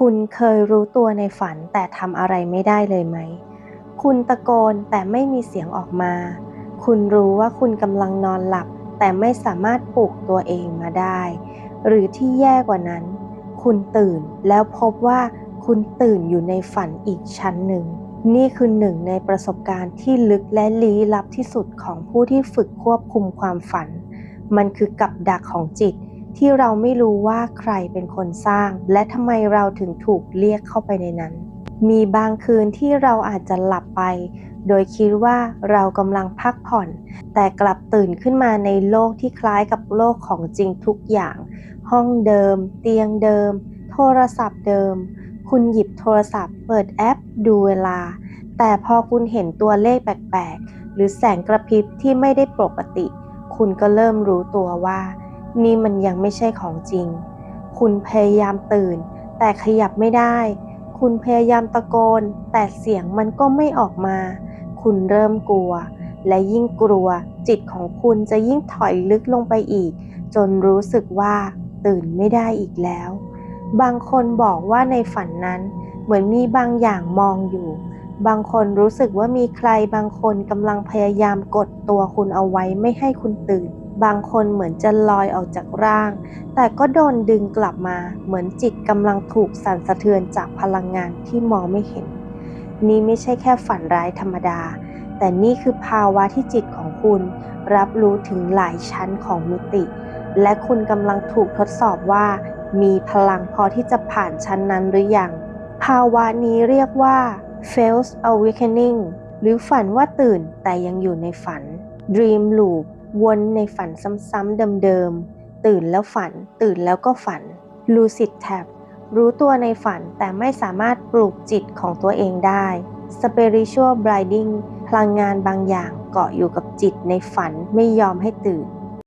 คุณเคยรู้ตัวในฝันแต่ทำอะไรไม่ได้เลยไหม คุณตะโกนแต่ไม่มีเสียงออกมา คุณรู้ว่าคุณกำลังนอนหลับ แต่ไม่สามารถปลุกตัวเองมาได้ หรือที่แย่กว่านั้น คุณตื่นแล้วพบว่าคุณตื่นอยู่ในฝันอีกชั้นหนึ่ง นี่คือหนึ่งในประสบการณ์ที่ลึกและลี้ลับที่สุดของผู้ที่ฝึกควบคุมความฝัน มันคือกับดักของจิต ที่เราไม่รู้ว่าใครเป็นคนสร้าง และทำไมเราถึงถูกเรียกเข้าไปในนั้น มีบางคืนที่เราอาจจะหลับไป โดยคิดว่าเรากำลังพักผ่อน แต่กลับตื่นขึ้นมาในโลกที่คล้ายกับโลกของจริงทุกอย่าง ห้องเดิม เตียงเดิม โทรศัพท์เดิม คุณหยิบโทรศัพท์ เปิดแอป ดูเวลา แต่พอคุณเห็นตัวเลขแปลกๆ หรือแสงกระพริบที่ไม่ได้ปกติ คุณก็เริ่มรู้ตัวว่า นี่มันยังไม่ใช่ของจริง คุณพยายามตื่น แต่ขยับไม่ได้ คุณพยายามตะโกน แต่เสียงมันก็ไม่ออกมา คุณเริ่มกลัว และยิ่งกลัว จิตของคุณจะยิ่งถอยลึกลงไปอีก จนรู้สึกว่า ตื่นไม่ได้อีกแล้ว บางคนบอกว่าในฝันนั้น เหมือนมีบางอย่างมองอยู่ บางคนรู้สึกว่ามีใครบางคนกำลังพยายามกดตัวคุณเอาไว้ไม่ให้คุณตื่น บางคนเหมือนจะลอยออกจากร่าง แต่ก็โดนดึงกลับมาเหมือนจิตกำลังถูกสั่นสะเทือนจากพลังงานที่มองไม่เห็น นี่ไม่ใช่แค่ฝันร้ายธรรมดา แต่นี่คือภาวะที่จิตของคุณ รับรู้ถึงหลายชั้นของมิติ และคุณกำลังถูกทดสอบว่า มีพลังพอที่จะผ่านชั้นนั้นหรือยัง ภาวะนี้เรียกว่า false awakening หรือฝันว่าตื่นแต่ยังอยู่ในฝัน dream loop วนในฝันซ้ำๆเดิมๆ ตื่นแล้วฝัน ตื่นแล้วก็ฝัน lucid tab รู้ตัวในฝันแต่ไม่สามารถปลุกจิตของตัวเองได้ spiritual blinding พลังงานบางอย่างเกาะอยู่กับจิตในฝันไม่ยอมให้ตื่น